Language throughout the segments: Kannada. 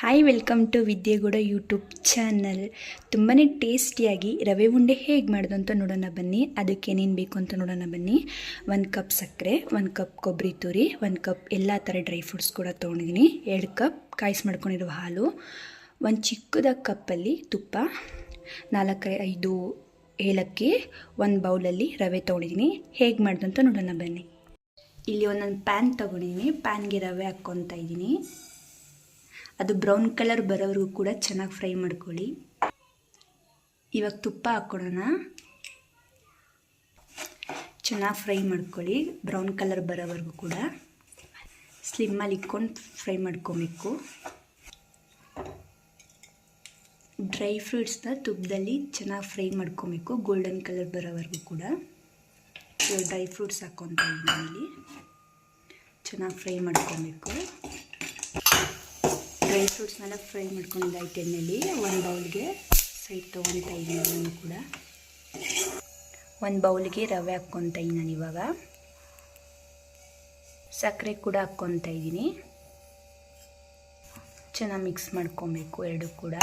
Hi welcome to Vidya Gowda YouTube channel ತುಂಬಾ ಟೇಸ್ಟಿಯಾಗಿ ರವೆ ಉಂಡೆ ಹೇಗೆ ಮಾಡೋದು ಅಂತ ನೋಡೋಣ ಬನ್ನಿ. ಅದಕ್ಕೆ ಏನೇನು ಬೇಕು ಅಂತ ನೋಡೋಣ ಬನ್ನಿ. ಒಂದು ಕಪ್ ಸಕ್ಕರೆ ಒಂದು ಕಪ್ ಕೊಬ್ಬರಿ ತುರಿ ಒಂದು ಕಪ್ ಎಲ್ಲ ಥರ ಡ್ರೈ ಫ್ರೂಟ್ಸ್ ಕೂಡ ತೊಗೊಂಡಿದ್ದೀನಿ ಎರಡು ಕಪ್ ಕಾಯಿಸಿ ಮಾಡ್ಕೊಂಡಿರೋ ಹಾಲು, ಒಂದು ಚಿಕ್ಕದ ಕಪ್ಪಲ್ಲಿ ತುಪ್ಪ, ನಾಲ್ಕರೆ ಐದು ಏಲಕ್ಕಿ, ಒಂದು ಬೌಲಲ್ಲಿ ರವೆ ತೊಗೊಂಡಿದ್ದೀನಿ ಹೇಗೆ ಮಾಡೋದು ಅಂತ ನೋಡೋಣ ಬನ್ನಿ. ಇಲ್ಲಿ ಒಂದೊಂದು ಪ್ಯಾನ್ ತೊಗೊಂಡಿದ್ದೀನಿ ಪ್ಯಾನ್ಗೆ ರವೆ ಹಾಕ್ಕೊತಾ ಇದ್ದೀನಿ. ಅದು ಬ್ರೌನ್ ಕಲರ್ ಬರೋವರೆಗೂ ಕೂಡ ಚೆನ್ನಾಗಿ ಫ್ರೈ ಮಾಡ್ಕೊಳ್ಳಿ. ಇವಾಗ ತುಪ್ಪ ಹಾಕ್ಕೊಡೋಣ. ಚೆನ್ನಾಗಿ ಫ್ರೈ ಮಾಡ್ಕೊಳ್ಳಿ ಬ್ರೌನ್ ಕಲರ್ ಬರೋವರೆಗೂ ಕೂಡ. ಸ್ಲಿಮ್ಮಲ್ಲಿ ಇಟ್ಕೊಂಡು ಫ್ರೈ ಮಾಡ್ಕೊಬೇಕು. ಡ್ರೈ ಫ್ರೂಟ್ಸ್ನ ತುಪ್ಪದಲ್ಲಿ ಚೆನ್ನಾಗಿ ಫ್ರೈ ಮಾಡ್ಕೊಬೇಕು ಗೋಲ್ಡನ್ ಕಲರ್ ಬರೋವರೆಗೂ ಕೂಡ. ಡ್ರೈ ಫ್ರೂಟ್ಸ್ ಹಾಕ್ಕೊತಾ ಚೆನ್ನಾಗಿ ಫ್ರೈ ಮಾಡ್ಕೊಬೇಕು. ಡ್ರೈ ಫ್ರೂಟ್ಸ್ನೆಲ್ಲ ಫ್ರೈ ಮಾಡ್ಕೊಂಡಿದ್ದೆ ಎಣ್ಣೆಲಿ ಒಂದು ಬೌಲ್ಗೆ ಸೈಡ್ ತೊಗೊಳ್ತಾ ಇದ್ದೀನಿ ನಾನು ಕೂಡ. ಒಂದು ಬೌಲ್ಗೆ ರವೆ ಹಾಕ್ಕೊತಾ ಇದ್ದೀನಿ ನಾನು ಇವಾಗ. ಸಕ್ಕರೆ ಕೂಡ ಹಾಕ್ಕೊತಾ ಇದ್ದೀನಿ. ಚೆನ್ನಾಗಿ ಮಿಕ್ಸ್ ಮಾಡ್ಕೊಬೇಕು ಎರಡು ಕೂಡ.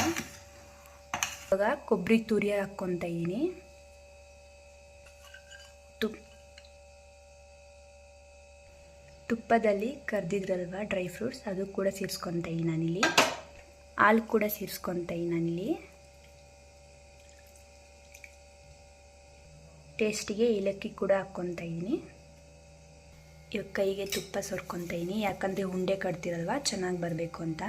ಇವಾಗ ಕೊಬ್ಬರಿ ತುರಿ ಹಾಕ್ಕೊತಾ ಇದ್ದೀನಿ. ತುಪ್ಪ ತುಪ್ಪದಲ್ಲಿ ಕರೆದಿದ್ರಲ್ವ ಡ್ರೈ ಫ್ರೂಟ್ಸ್, ಅದು ಕೂಡ ಸೇರಿಸ್ಕೊತೀನಿ ನಾನಿಲ್ಲಿ. ಹಾಲು ಕೂಡ ಸೇರಿಸ್ಕೊತೀನಿ ನಾನಿಲ್ಲಿ. ಟೇಸ್ಟಿಗೆ ಏಲಕ್ಕಿ ಕೂಡ ಹಾಕ್ಕೊತಾ ಇದ್ದೀನಿ. ಇವಾಗ ಕೈಗೆ ತುಪ್ಪ ಸೊರ್ಕೊತ ಇದ್ದೀನಿ. ಯಾಕಂದರೆ ಉಂಡೆ ಕಟ್ತಿರಲ್ವ, ಚೆನ್ನಾಗಿ ಬರಬೇಕು ಅಂತ.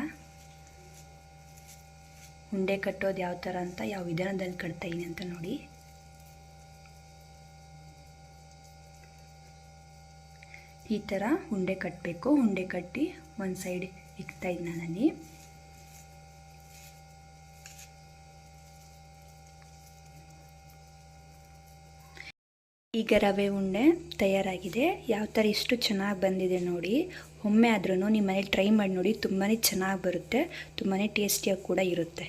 ಉಂಡೆ ಕಟ್ಟೋದು ಯಾವ ಥರ ಅಂತ, ಯಾವ ವಿಧಾನದಲ್ಲಿ ಕಟ್ತೀನಿ ಅಂತ ನೋಡಿ. ಈ ಥರ ಉಂಡೆ ಕಟ್ಟಬೇಕು ಉಂಡೆ ಕಟ್ಟಿ ಒಂದು ಸೈಡ್ ಇಕ್ತಾ ಇದ್ದೀನಿ ನಾನಲ್ಲಿ ಈಗ ರವೆ ಉಂಡೆ ತಯಾರಾಗಿದೆ. ಯಾವ ಥರ ಇಷ್ಟು ಚೆನ್ನಾಗಿ ಬಂದಿದೆ ನೋಡಿ. ಒಮ್ಮೆ ಆದ್ರೂ ನಿಮ್ಮ ಮನೇಲಿ ಟ್ರೈ ಮಾಡಿ ನೋಡಿ ತುಂಬಾ ಚೆನ್ನಾಗಿ ಬರುತ್ತೆ. ತುಂಬಾ ಟೇಸ್ಟಿಯಾಗಿ ಕೂಡ ಇರುತ್ತೆ.